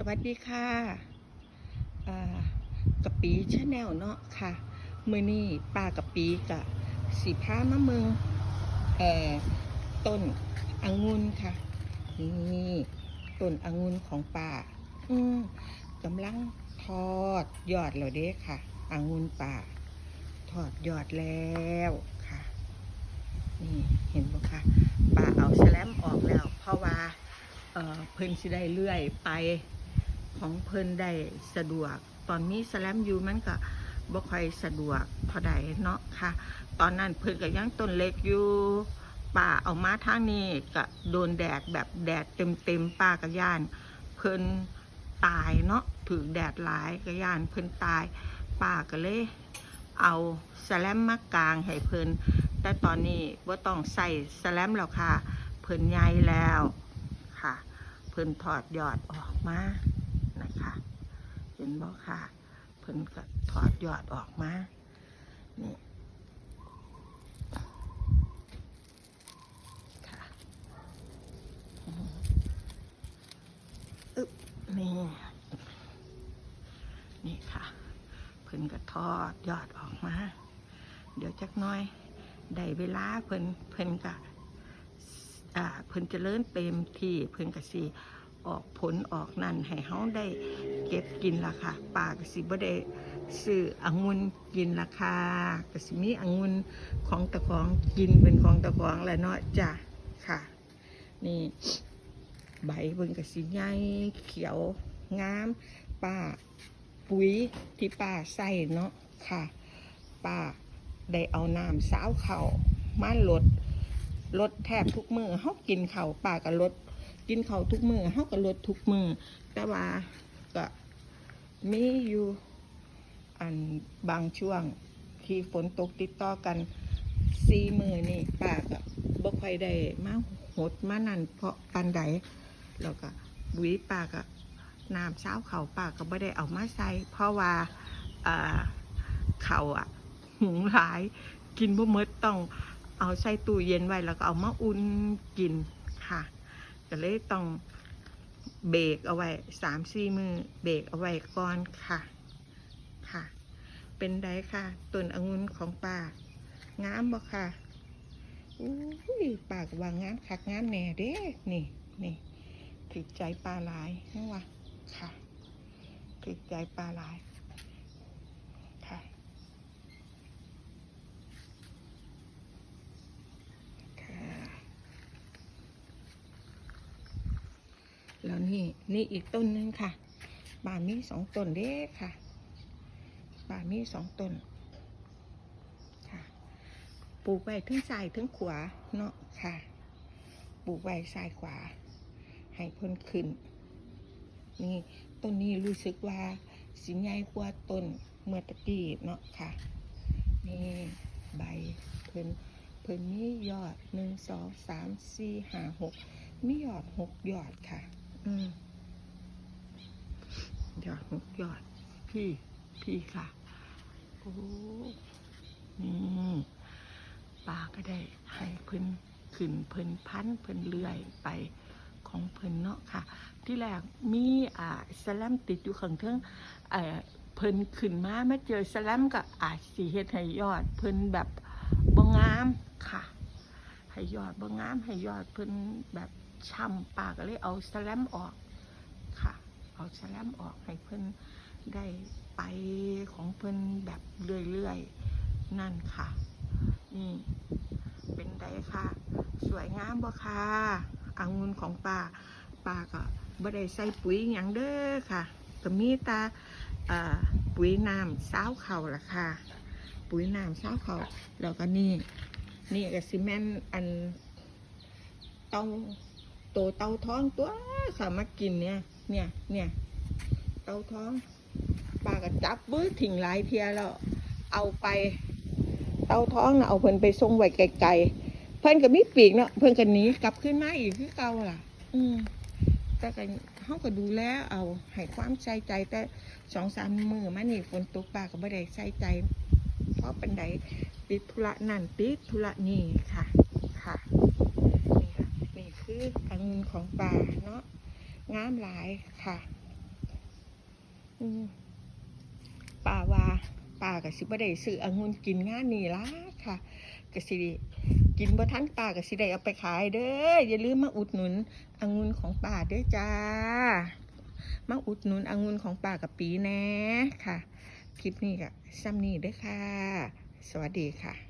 สวัสดีค่ะกะปีชาแนลเนาะค่ะ มือนี้ป้ากะปีกะสีผ้ามะเมืองอต้นองุ่นค่ะ นี่ต้นองุ่นของป้าอืมกำลังทอดยอดแล้วเด้ค่ะองุ่นป่า ทอดยอดแล้วค่ะ นี่เห็นบ่คะป้าเอาแสลมออกแล้ว เพราะว่าเอ่อเพิ่นสิได้เลื่อยไป ของเพิ่นได้สะดวก ตอนนี้สแลมอยู่มันก็บ่ค่อยสะดวกเท่าใดเนาะค่ะ ตอนนั้นเพิ่นก็ยังต้นเล็กอยู่ป่าเอามาทางนี้ก็โดนแดดแบบแดดเต็มเต็มป้าก็ย่าน เพิ่นตายเนาะถือแดดหลายก็ย่านเพิ่นตายป้าก็เลยเอาสแลมมากลางให้เพิ่นแต่ตอนนี้ว่าต้องใส่สแลมแล้วค่ะ เพิ่นใหญ่แล้วค่ะ เพิ่นถอดยอดออกมา เห็นบ่ค่ะ เพิ่นก็ถอดยอดออกมา นี่ค่ะอืมอึ๊บนี่ นี่ค่ะ เพิ่นก็ทอดยอดออกมา เดี๋ยวจักน้อย ได้เวลาเพิ่นเพิ่นก็อ่าเพิ่นเจะเลิ่นเต็มที่เพิ่นก็สิ ออกผลออกนั่นให้เฮาได้เก็บกินละค่ะป่ากสิบ่ได้ซื้อองุ่นกินราคาก็สิมีองุ่นของตะของกินเป็นของตะของแหละเนาะจ้ะค่ะ นี่ใบเบิ่งก็สิใหญ่เขียวงามป้าปุ๋ยที่ป้าใส่เนาะค่ะ ป้าได้เอาน้ำสาวเขามาลดลดแทบทุกมือเฮากินเขาป้าก็ลด กินเขาวทุกมือเฮาก็ลดทุกมือแต่ว่าก็มีอยู่อันบางช่วงที่ฝนตกติดต่อกันสี่มือนี่ป้าก็บ่ค่อยได้มาหดมานั่นเพราะปันใดแล้วก็บุยป้าก็น้ำเช้าเขาป้าก็บ่ได้เอามาใส่เพราะว่าเขาอะหุงหลายกินบ่หมดต้องเอาใส่ตู้เย็นไว้แล้วก็เอามาอุ่นกินค่ะ ก็เลยต้องเบรกเอาไว้สามสี่มือเบรกเอาไว้ก่อนค่ะค่ะ เป็นไดค่ะต้นองุ่นของป้างามบ่ค่ะอุ้ยปากว่างงามคักงามแหน่เด้นี่นี่ถึกใจปลาหลายนั่นวะค่ะถึกใจปลาหลายค่ะ ค่ะ แล้วนี่นี่อีกต้นหนึงค่ะป่ามีสองต้นเด้ค่ะป่ามีสองต้นค่ะ ปลูกไว้ทั้งซ้ายทั้งขวาเนาะค่ะ ปลูกไว้ซ้ายขวา ให้พ้นขึ้น นี่ต้นนี้รู้สึกว่าสิใหญ่กว่าต้นเมื่อตะกี้เนาะค่ะ นี่ใบเพิ่นเพิ่นมียอดหนึ่งสองสามสี่ห้าหกมียอดหกยอดค่ะ อืมยอดหกยอด พี่พี่ค่ะ โอ้นี่ปลาก็ได้ให้เพิ่นขึ้นเพิ่นพันเพิ่นเลื่อยไปของเพิ่นเนาะค่ะ ที่แรกมีอ่าสแลมติดอยู่ข้างเทิงเอ่อเพิ่นขึ้นมามาเจอสแลมก็อาจสิเฮ็ดให้ยอด เพิ่นแบบบ่งามค่ะ ให้ยอดบ่งามให้ยอดเพิ่นแบบ ช้ำปากก็เลยเอาสแลมออกค่ะ เอาสแลมออกให้เพิ่อนได้ไปของเพิ่อนแบบเรื่อยๆ นั่นค่ะ นี่เป็นไดค่ะ สวยงามบ่ค่ะอางุนของป้าป้าก็บ่ได้ใส่ปุ๋ยหยังเด้อค่ะก็มีตาปุ๋ยน้ำซาวเข่าล่ะค่ะ ปุ๋ยน้ำซาวเข่าแล้วก็นี่ นี่ก็ซีเมนต์อันเตาโตเตาท้องตัวค่ะมารถกินเนี่ย เนี่ย เนี่ย เตาท้องปาก็จับบื้อถิ่งหลายเทียแล้วเอาไป เตาท้องนะเอาเพิ่นไปส่งไว้ไกลๆเพิ่นก็มีปีกเนาะเพิ่นก็หนีกลับขึ้นมาอีกคือเก่าล่ะ อืมแต่ก็เขาก็ดูแลเอาให้ความใส่ใจแต่สองสามมือมานี่ฝนตกปาก็ไม่ได้ใส่ใจ เพราะเป็นไดติดธุระนั่นติดธุระนี่ค่ะ อองุ่นของป่าเนาะงามหลายค่ะ อืมป้าว่าป้าก็สิบ่ได้ซื้อองุ่นกินงานนี่ล่ะค่ะก็สิกินบ่ทันป้าก็สิได้เอาไปขายเด้ออย่าลืมมาอุดหนุนองุ่นของป้าเด้อจ้า มาอุดหนุนองุ่นของป้ากับปีแน่ค่ะ คลิปนี้ก็ซ้ำนี้เด้อค่ะ สวัสดีค่ะ